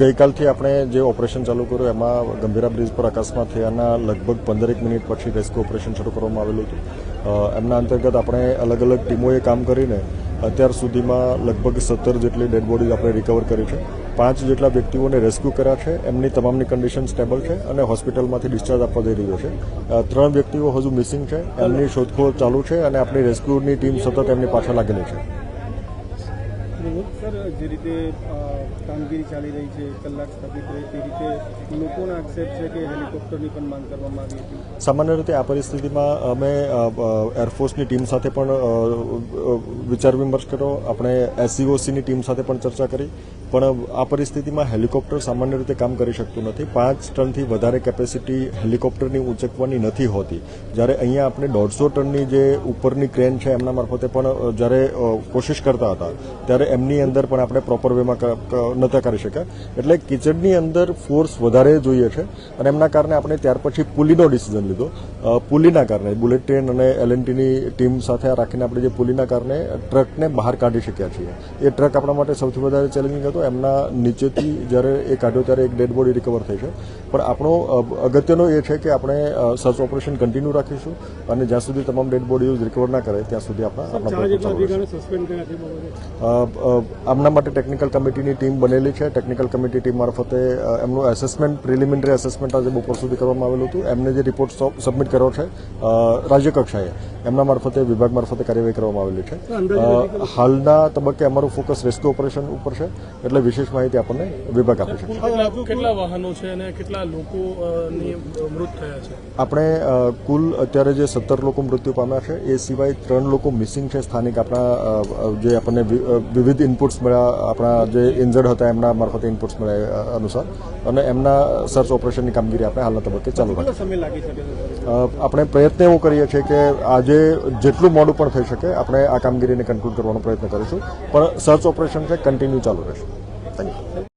ગઈકાલથી આપણે જે ઓપરેશન ચાલુ કર્યું, એમાં ગંભીરા બ્રિજ પર અકસ્માત થયાના લગભગ પંદરેક મિનિટ પછી રેસ્ક્યુ ઓપરેશન શરૂ કરવામાં આવેલું હતું. એમના અંતર્ગત આપણે અલગ અલગ ટીમોએ કામ કરીને અત્યાર સુધીમાં લગભગ સત્તર જેટલી ડેડ બોડીઝ આપણે રિકવર કરી છે. પાંચ જેટલા વ્યક્તિઓને રેસ્ક્યુ કર્યા છે, એમની તમામની કન્ડિશન સ્ટેબલ છે અને હોસ્પિટલમાંથી ડિસ્ચાર્જ આપવા જઈ રહ્યો છે. ત્રણ વ્યક્તિઓ હજુ મિસિંગ છે, એમની શોધખોળ ચાલુ છે અને આપણી રેસ્ક્યુની ટીમ સતત એમની પાછળ લાગેલી છે. સર જે રીતે કામગીરી ચાલી રહી છે કલાક સ્થાપિત રહી તે રીતે લોકોના આક્ષેપ છે કે હેલિકોપ્ટરની પણ માંગ કરવામાં આવી હતી? સામાન્ય રીતે આ પરિસ્થિતિમાં અમે એરફોર્સની ટીમ સાથે પણ વિચાર વિમર્શ કર્યો. આપણે એસસીઓસીની ટીમ સાથે પણ ચર્ચા કરી. પણ આ પરિસ્થિતિમાં હેલિકોપ્ટર સામાન્ય રીતે કામ કરી શકતું નથી. પાંચ ટનથી વધારે કેપેસિટી હેલિકોપ્ટરની ઉંચકવાની નથી હોતી. જ્યારે અહીંયા આપણે દોઢસો ટનની જે ઉપરની ક્રેન છે એમના મારફતે પણ જ્યારે કોશિશ કરતા હતા, ત્યારે એમની અંદર પણ આપણે પ્રોપર વેમાં નહોતા કરી શક્યા. એટલે કિચડની અંદર ફોર્સ વધારે જોઈએ છે અને એમના કારણે આપણે ત્યાર પછી પુલીનો ડિસિઝન લીધો. પુલીના કારણે બુલેટ ટ્રેન અને એલએનટીની ટીમ સાથે રાખીને આપણે જે પુલીના કારણે ટ્રકને બહાર કાઢી શક્યા છીએ. એ ટ્રક આપણા માટે સૌથી વધારે ચેલેન્જિંગ હતો. એમના નીચેથી જ્યારે એ કાઢ્યો ત્યારે એક ડેડ બોડી રિકવર થઈ છે. પણ આપણો અગત્યનો એ છે કે આપણે સર્ચ ઓપરેશન કન્ટિન્યુ રાખીશું અને જ્યાં સુધી તમામ ડેડ બોડીઝ રિકવર ના કરે ત્યાં સુધી આપણા આમના માટે ટેકનિકલ કમિટીની ટીમ બનેલી છે. ટેકનિકલ કમિટી ટીમ મારફતે એમનું એસેસમેન્ટ પ્રિલિમિનરી એસેસમેન્ટ આજે બપોર સુધી કરવામાં આવેલું હતું. એમને જે રિપોર્ટ સબમિટ કર્યો છે રાજ્ય કક્ષાએ એમના મારફતે વિભાગ મારફતે કાર્યવાહી કરવામાં આવેલી છે. હાલના તબક્કે અમારું ફોકસ રેસ્ક્યુ ઓપરેશન ઉપર છે એટલે વિશેષ માહિતી આપણને વિભાગ આપી શકશે કેટલા વાહનો છે અને કેટલા લોકો મૃત થયા છે? આપણે કુલ અત્યારે જે સત્તર લોકો મૃત્યુ પામ્યા છે એ સિવાય ત્રણ લોકો મિસિંગ છે સ્થાનિક આપણા જે આપણને વિવિધ ઇનપુટ્સ મળ્યા આપણા જે ઇન્જર્ડ હતા એમના મારફતે ઇનપુટ્સ મળ્યા અનુસાર. અને એમના સર્ચ ઓપરેશનની કામગીરી આપણે હાલના તબક્કે ચાલુ રાખી. આપણે પ્રયત્ન એવો કરીએ છીએ કે આજે જેટલું મોડું પણ થઈ શકે, આપણે આ કામગીરીને કન્ક્લુડ કરવાનો પ્રયત્ન કરીશું. પણ સર્ચ ઓપરેશન છે કન્ટિન્યુ ચાલુ રહેશે. Thank you